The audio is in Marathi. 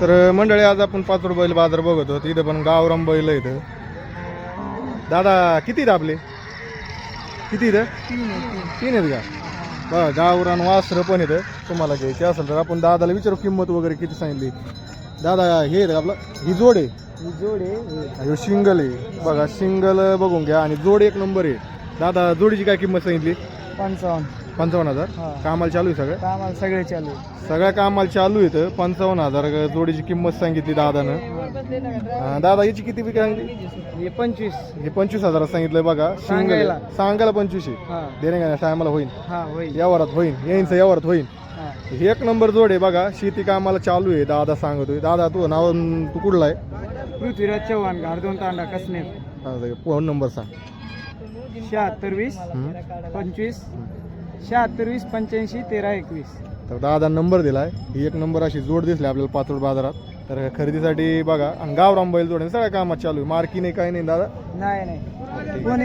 तर मंडळी आज आपण पाचोड बैल बाजार बघत होतो. इथं पण गावराम बैल इथं दादा किती आहेत आपले? किती इथं तीन आहेत का? बघा गावरान वासरं पण येतं तुम्हाला घ्यायची असेल तर आपण दादाला विचारू किंमत वगैरे किती सांगितली. दादा हे आहे का आपलं? ही जोड आहे. जोड आहे ह्यो सिंगल आहे. बघा सिंगल बघून घ्या. आणि जोड एक नंबर आहे. दादा जोडीची काय किंमत सांगितली? पंचावन्न. पंचावन्न हजार. कामाला चालू आहे सगळं? कामाला सगळे चालू आहे. सगळ्या कामाला चालू आहे पंचावन्न हजार जोडीची किंमत सांगितली दादानं. अं, दादा याची किती विक्री सांगितली हे पंचवीस. हे पंचवीस हजार सांगितलंय बघा. सिंगल सांगायला. सांगायला पंचवीस आहे. हा. देणे का टायमाला होईल हा होईल. यावरात होईल येईनचं यावरात होईल हा. हे एक नंबर जोड आहे बघा. शेती कामाला चालू आहे दादा सांगतोय. दादा तू नाव तू कुठला आहे? पृथ्वीराज चव्हाण घारदोन तांडा कसनेर. फोन नंबर सांग. शहात्तर वीस हम्म. पंचवीस शहात्तर वीस पंच्याऐंशी तेरा एकवीस. तर दादा नंबर दिलाय. ही एक नंबर अशी जोड दिसली आपल्याला पाचोड बाजारात. तर खरेदीसाठी बघा आणि गावराम बैल जोड आहे. सगळ्या कामात चालू आहे. मार्की नाही काही नाही दादा? नाही नाही. कोणी